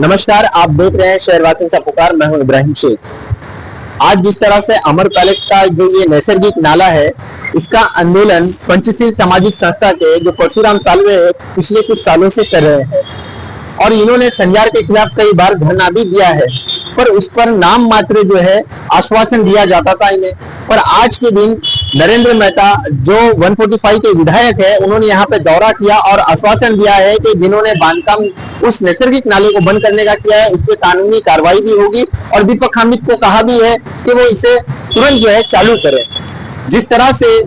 नमस्कार, आप देख रहे हैं शहरवासियों का पुकार। मैं हूँ इब्राहिम शेख। आज जिस तरह से अमर पैलेस का जो ये नैसर्गिक नाला है, इसका आंदोलन पंचशील सामाजिक संस्था के जो परशुराम सालवे है, पिछले कुछ सालों से कर रहे हैं। और इन्होंने संजार के खिलाफ कई बार धरना भी दिया है। पर उस पर नाम मात्र जो है, आश्वासन दिया जाता था इन्हें। पर आज के दिन नरेंद्र मेहता, जो 145 के विधायक है, उन्होंने यहाँ पे दौरा किया और आश्वासन दिया है कि जिन्होंने बांधकाम उस नैसर्गिक नाले को बंद करने का किया है, उस पर कानूनी कार्रवाई भी होगी और दीपक हामिद को कहा भी है कि वो इसे तुरंत जो है चालू करे। जिस तरह से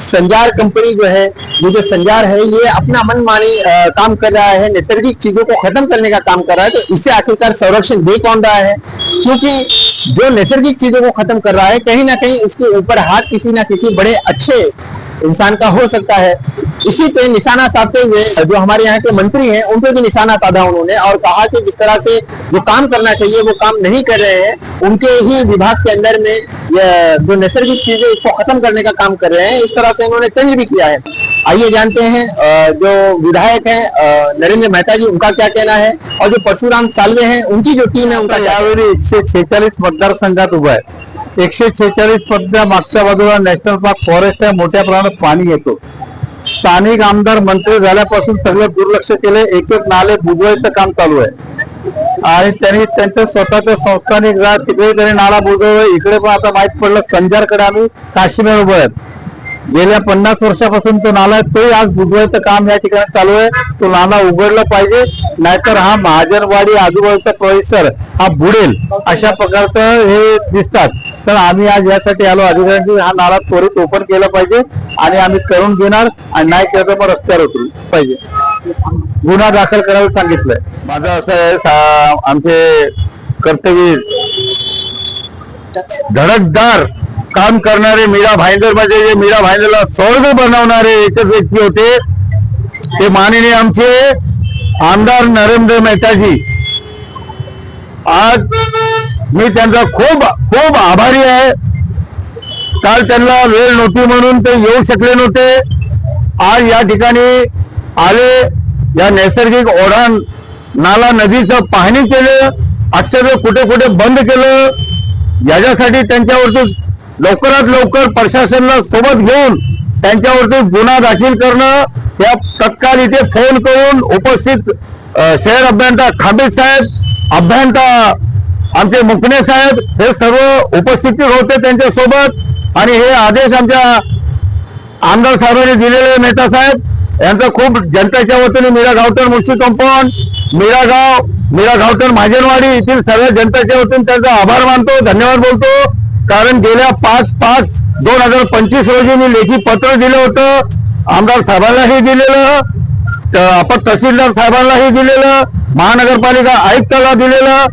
संजार कंपनी जो है ये जो संजार है, ये अपना मनमानी काम कर रहा है, नैसर्गिक चीज़ों को खत्म करने का काम कर रहा है तो इससे आखिरकार संरक्षण दे कौन रहा है? क्योंकि जो नैसर्गिक चीज़ों को खत्म कर रहा है, कहीं ना कहीं उसके ऊपर हाथ किसी ना किसी बड़े अच्छे इंसान का हो सकता है। इसी पे निशाना साधते हुए, जो हमारे यहाँ के मंत्री हैं उन पे भी निशाना साधा उन्होंने और कहा कि जिस तरह से जो काम करना चाहिए, वो काम नहीं कर रहे हैं, उनके ही विभाग के अंदर में जो नैसर्गिक चीज़ें, उसको खत्म करने का काम कर रहे हैं, इस तरह से उन्होंने तंज भी किया है। आइए जानते हैं जो विधायक हैं नरेंद्र मेहता जी, उनका क्या कहना है? और जो परशुराम सालवे हैं, उनकी जो टीम है, उनका क्या यावेळी एकशे छेचाळीस मतदारसंघात उभा आहे. एकशे छेचाळीस पदच्या मागच्या बाजूला नॅशनल पार्क फॉरेस्ट आहे, मोठ्या प्रमाणात पाणी येतो. स्थानिक आमदार मंत्री झाल्यापासून सगळं दुर्लक्ष केले एक एक नाले बुजवायचं काम चालू आहे. आणि त्यांनी त्यांचं स्वतःचं संस्थानिक तिकडे त्यांनी नाला बुजवलं, इकडे पण आता माहित पडलं, संजारकडे आम्ही काश्मीर उभं आहेत गेल्या पन्नास वर्षापासून तो नाला आहे तोही आज बुजवायचं काम या ठिकाणी चालू आहे. तो नाला उघडला पाहिजे नाहीतर हा महाजनवाडी आजूबाजूचा परिसर हा बुडेल अशा प्रकारचं हे दिसतात. तर आम्ही आज यासाठी आलो अधिकाऱ्यांनी हा नाला त्वरित ओपन केला पाहिजे आणि आम्ही करून घेणार आणि नाही केलं तर मग रस्त्यावर उतरू पाहिजे. गुन्हा दाखल करायला सांगितलंय. माझं असं आहे आमचे कर्तव्य धडकदार काम करणारे मीरा भाईंदरमध्ये जे मीरा भाईंदरला स्वर्ग बनवणारे एकच व्यक्ती होते ते माननीय आमचे आमदार नरेंद्र मेहताजी. आज मी त्यांचा खूप खूप आभारी आहे. काल त्यांना वेळ नव्हती म्हणून ते येऊ शकले नव्हते. आज या ठिकाणी आले या नैसर्गिक ओढाण नाला नदीचं पाहणी केलं अक्षर कुठे कुठे बंद केलं. याच्यासाठी त्यांच्यावरती लवकरात लवकर प्रशासनाला सोबत घेऊन त्यांच्यावरती गुन्हा दाखल करणं या तत्काळ इथे फोन करून उपस्थित शहर अभियंता खाबीद साहेब अभियंता आमचे मुकणे साहेब हे सर्व उपस्थित होते त्यांच्यासोबत. आणि हे आदेश आमच्या आमदार साहेबांनी दिलेले मेहता साहेब. यांचा खूप जनतेच्या वतीने मीरा गावठण मुळशी कंपाऊंड मीरा गाव मीरा गावठण महाजनवाडी येथील सगळ्या जनतेच्या वतीने त्यांचा आभार मानतो धन्यवाद बोलतो. कारण गेल्या पाच पाच दोन हजार पंचवीस रोजी मी लेखी पत्र दिलं होतं. आमदार साहेबांनाही दिलेलं. त- आपण तहसीलदार साहेबांनाही दिलेलं. महानगरपालिका आयुक्ताला दिलेलं.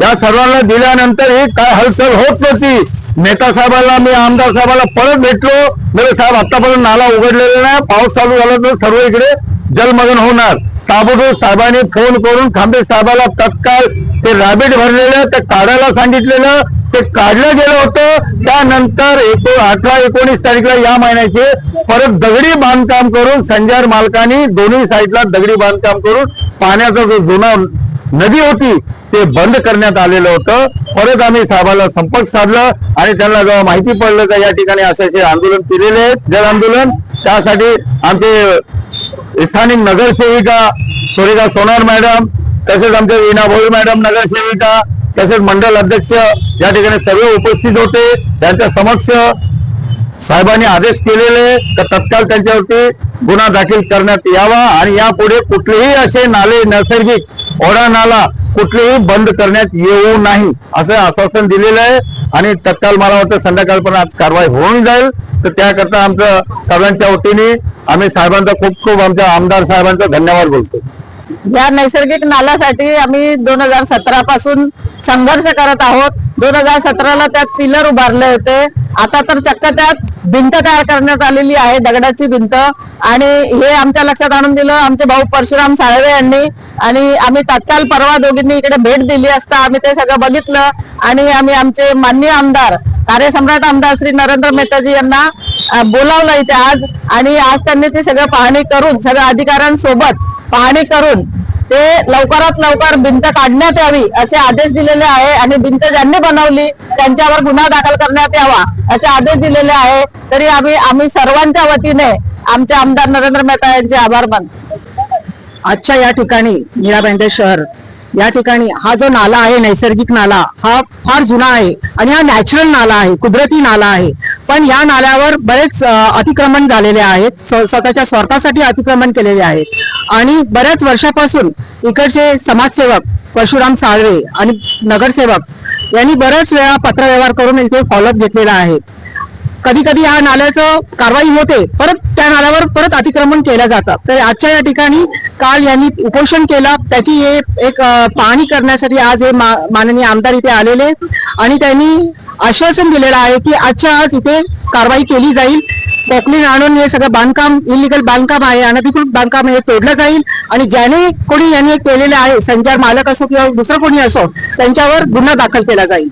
या सर्वांना दिल्यानंतरही काय हालचाल होत नव्हती. नेता साहेबांना मी आमदार साहेबांना परत भेटलो. मेरे साहेब आतापर्यंत नाला उघडलेला नाही. पाऊस चालू झाला तर सर्व इकडे जलमग्न होणार. ताबडतोब साहेबांनी फोन करून खांबे साहेबाला तत्काळ ते रॅबिट भरलेलं ते काढायला सांगितलेलं ते काढलं गेलं होतं. त्यानंतर एको अठरा एकोणीस तारीखला या महिन्याचे परत दगडी बांधकाम करून संजार मालकांनी दोन्ही साईडला दगडी बांधकाम करून पाण्याचा जो जुना नदी होती ते बंद करण्यात आलेलं होतं. परत आम्ही साहेबाला संपर्क साधला आणि त्यांना जेव्हा माहिती पडलं का या ठिकाणी असे असे आंदोलन केलेले आहेत जल आंदोलन त्यासाठी आमचे स्थानिक नगरसेविका सुरेखा सोनार मॅडम तसेच आमच्या वीणा भोई मॅडम नगरसेविका तसेच मंडल अध्यक्ष या ठिकाणी सर्व उपस्थित होते. त्यांच्या समक्ष साहेबांनी आदेश केलेले तर तत्काळ त्यांच्यावरती गुन्हा दाखल करण्यात यावा आणि यापुढे कुठलेही असे नाले नैसर्गिक ओढा नाला कुठलेही बंद करण्यात येऊ नाही असं आश्वासन दिलेलं आहे. आणि तत्काळ मला वाटतं संध्याकाळपर्यंत आज कारवाई होऊन जाईल. तर त्याकरता आमचं सर्वांच्या वतीने आम्ही साहेबांचा खूप खूप आमच्या आमदार साहेबांचा धन्यवाद बोलतो. या नैसर्गिक नाल्यासाठी आम्ही दोन हजार सतरा पासून संघर्ष करत आहोत. दोन हजार सतराला त्यात पिलर उभारले होते. आता तर चक्क त्यात भिंत तयार करण्यात आलेली आहे दगडाची भिंत. आणि हे आमच्या लक्षात आणून दिलं आमचे भाऊ परशुराम साळवे यांनी. आणि आम्ही तात्काळ परवा दोघींनी इकडे भेट दिली असता आम्ही ते सगळं बघितलं. आणि आम्ही आमचे माननीय आमदार कार्यसम्राट आमदार श्री नरेंद्र मेहताजी यांना बोलावलं इथे आज. आणि आज त्यांनी ती सगळं पाहणी करून सगळ्या अधिकाऱ्यांसोबत पाहणी करून ते लवकरात लवकर भिंत काढण्यात यावी असे आदेश दिलेले आहे आणि भिंत ज्यांनी बनवली त्यांच्यावर गुन्हा दाखल करण्यात यावा असे आदेश दिलेले आहे. तरी आम्ही आम्ही सर्वांच्या वतीने आमचे आमदार नरेंद्र मेहता यांचे आभार मानतो. आजच्या या ठिकाणी मीराबँडे शहर या ठिकाणी हा जो नाला आहे नैसर्गिक नाला हा फार जुना आहे आणि हा नॅचरल नाला आहे कुदरती नाला आहे. पण या नाल्यावर बरेच अतिक्रमण झालेले आहेत. स्वतःच्या स्वार्थासाठी अतिक्रमण केलेले आहेत. आणि बऱ्याच वर्षापासून इकडचे समाजसेवक परशुराम साळवे आणि नगरसेवक यांनी बऱ्याच वेळा पत्रव्यवहार करून इथे फॉलोअप घेतलेला आहे. कधी कधी या नाल्याचं कारवाई होते परत त्या नाल्यावर परत अतिक्रमण केलं जातं. तर आजच्या या ठिकाणी काल यांनी उपोषण केलं त्याची हे एक पाहणी करण्यासाठी आज हे माननीय आमदार इथे आलेले आणि त्यांनी आश्वासन दिलेलं आहे की आजच्या आज इथे कारवाई केली जाईल. पोकलीन आणून हे सगळं बांधकाम इलिगल बांधकाम आहे अनधिकृत बांधकाम हे तोडलं जाईल आणि ज्याने कोणी यांनी केलेले आहे संचार मालक असो किंवा दुसरं कोणी असो त्यांच्यावर गुन्हा दाखल केला जाईल.